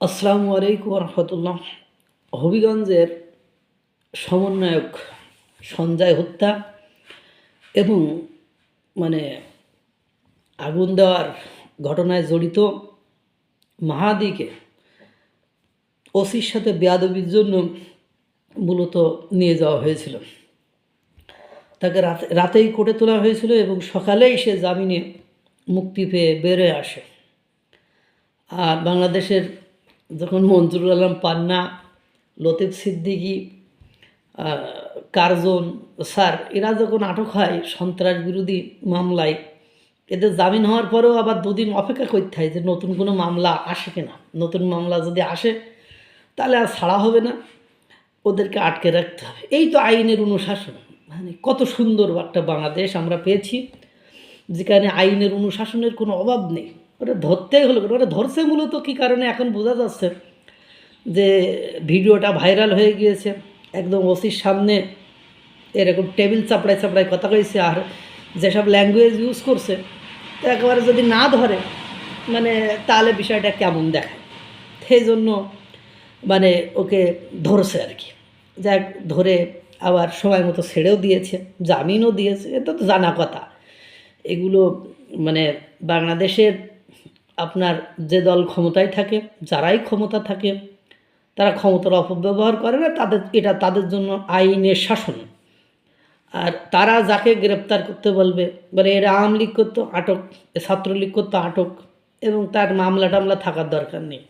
আসসালামু আলাইকুম রহমতুল্লাহ। হবিগঞ্জের সমন্বয়ক সঞ্জয় হত্যা এবং মানে আগুন দেওয়ার ঘটনায় জড়িত মাহাদিকে ওসির সাথে বেয়াদবির জন্য মূলত নিয়ে যাওয়া হয়েছিল। তাকে রাতে, রাতেই কোর্টে তোলা হয়েছিল এবং সকালেই সে জামিনে মুক্তি পেয়ে বেরোয় আসে। আর বাংলাদেশের যখন আলম পান্না, লতিফ সিদ্দিকী কার্জন, স্যার, এরা যখন আটক হয় সন্ত্রাস বিরোধী মামলায়, এদের জামিন হওয়ার পরেও আবার দুদিন অপেক্ষা করতে হয় যে নতুন কোনো মামলা আসে কিনা। নতুন মামলা যদি আসে, তাহলে আর ছাড়া হবে না। ওদেরকে আটকে রাখতে হবে। এই তো আইনের অনুশাসন। মানে কত সুন্দর একটা বাংলাদেশ আমরা পেয়েছি, যেখানে আইনের অনুশাসনের কোনো অভাব নেই। ওটা ধরতেই হলো? ওটা ধরছে মূলত কী কারণে? এখন বোঝা যাচ্ছে যে ভিডিওটা ভাইরাল হয়ে গিয়েছে। একদম ওসির সামনে এরকম টেবিল চাপড়ায় চাপড়ায় কথা কয়েছে আর যেসব ল্যাঙ্গুয়েজ ইউজ করছে, তো একেবারে যদি না ধরে মানে তাহলে বিষয়টা কেমন দেখায়? সেই জন্য মানে ওকে ধরছে আর কি। যাক, ধরে আবার সময় মতো ছেড়েও দিয়েছে, জামিনও দিয়েছে, এটা তো জানা কথা। এগুলো মানে বাংলাদেশের আপনার যে দল ক্ষমতায় থাকে, যারাই ক্ষমতা থাকে, তারা ক্ষমতার অপব্যবহার করে না, তাদের, এটা তাদের জন্য আইনের শাসন। আর তারা যাকে গ্রেপ্তার করতে বলবে, বলে এরা আওয়ামী লীগ করতো, আটক, ছাত্রলীগ করতো, আটক, এবং তার মামলা টামলা থাকার দরকার নেই।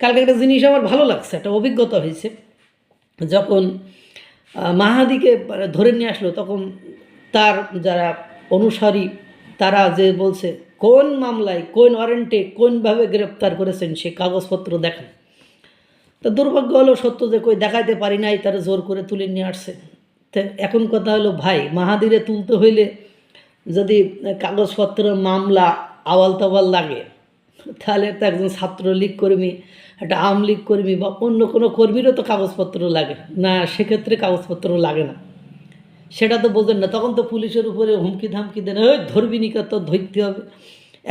কালকে একটা জিনিস আমার ভালো লাগছে, একটা অভিজ্ঞতা হয়েছে। যখন মাহাদিকে ধরে নিয়ে আসলো, তখন তার যারা অনুসারী, তারা যে বলছে কোন মামলায় কোন ওয়ারেন্টে কোনভাবে গ্রেপ্তার করেছেন সে কাগজপত্র দেখান। তো দুর্ভাগ্য হলো সত্য যে কই দেখাইতে পারি নাই, তারা জোর করে তুলে নিয়ে আসছে। এখন কথা হলো, ভাই, মাহাদিরে তুলতে হইলে যদি কাগজপত্র, মামলা আওয়াল তাওয়াল লাগে, তাহলে তো একজন ছাত্রলীগ কর্মী, একটা আওয়ামী লীগ কর্মী বা অন্য কোনো কর্মীরও তো কাগজপত্র লাগে। না, সেক্ষেত্রে কাগজপত্র লাগে না। সেটা তো বোঝেন না। তখন তো পুলিশের উপরে হুমকি ধামকি দেন। ওই ধরবি নিকা তো ধরতে হবে।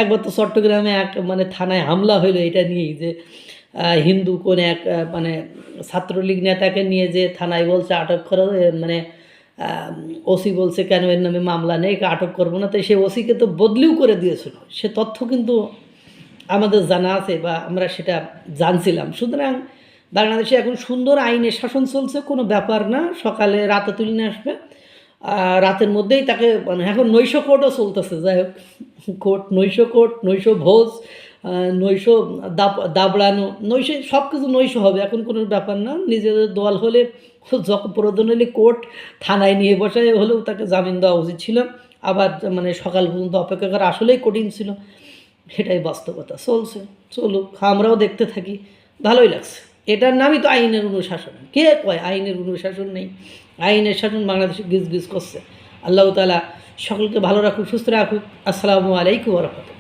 একবার তো চট্টগ্রামে এক মানে থানায় হামলা হইল এটা নিয়েই যে হিন্দু কোন এক মানে ছাত্রলীগ নেতাকে নিয়ে যে থানায় বলছে, আটক করা মানে ওসি বলছে, কেন এর নামে মামলা নেই আটক করব না? তাই সে ওসিকে তো বদলিও করে দিয়েছিল। সে তথ্য কিন্তু আমাদের জানা আছে বা আমরা সেটা জানছিলাম। সুতরাং বাংলাদেশে এখন সুন্দর আইনের শাসন চলছে, কোনো ব্যাপার না। সকালে রাতে তুলে আসবে। রাতের মধ্যেই তাকে মানে এখন নৈশ কোর্টও চলতেছে, যাই হোক। কোর্ট, নৈশ কোর্ট, নৈশ ভোজ নৈশ দাবড়ানো, নৈশ সব কিছু নৈশ হবে, এখন কোনো ব্যাপার না। নিজেদের দল হলে যখন প্রয়োজন হলে কোর্ট থানায় নিয়ে বসায় হলেও তাকে জামিন দেওয়া উচিত ছিল। আবার মানে সকাল পর্যন্ত অপেক্ষা করা, আসলেই কঠিন ছিল। সেটাই বাস্তবতা, চলছে, চলুক, আমরাও দেখতে থাকি। ভালোই লাগছে। এটার নামই তো আইনের অনুশাসন। কে কয় আইনের অনুশাসন নেই? আইনের শাসন বাংলাদেশে গিজ গিজ করছে। আল্লাহ তালা সকলকে ভালো রাখুক, সুস্থ রাখুক। আসসালামু আলাইকুম রহমতুল্লাহ।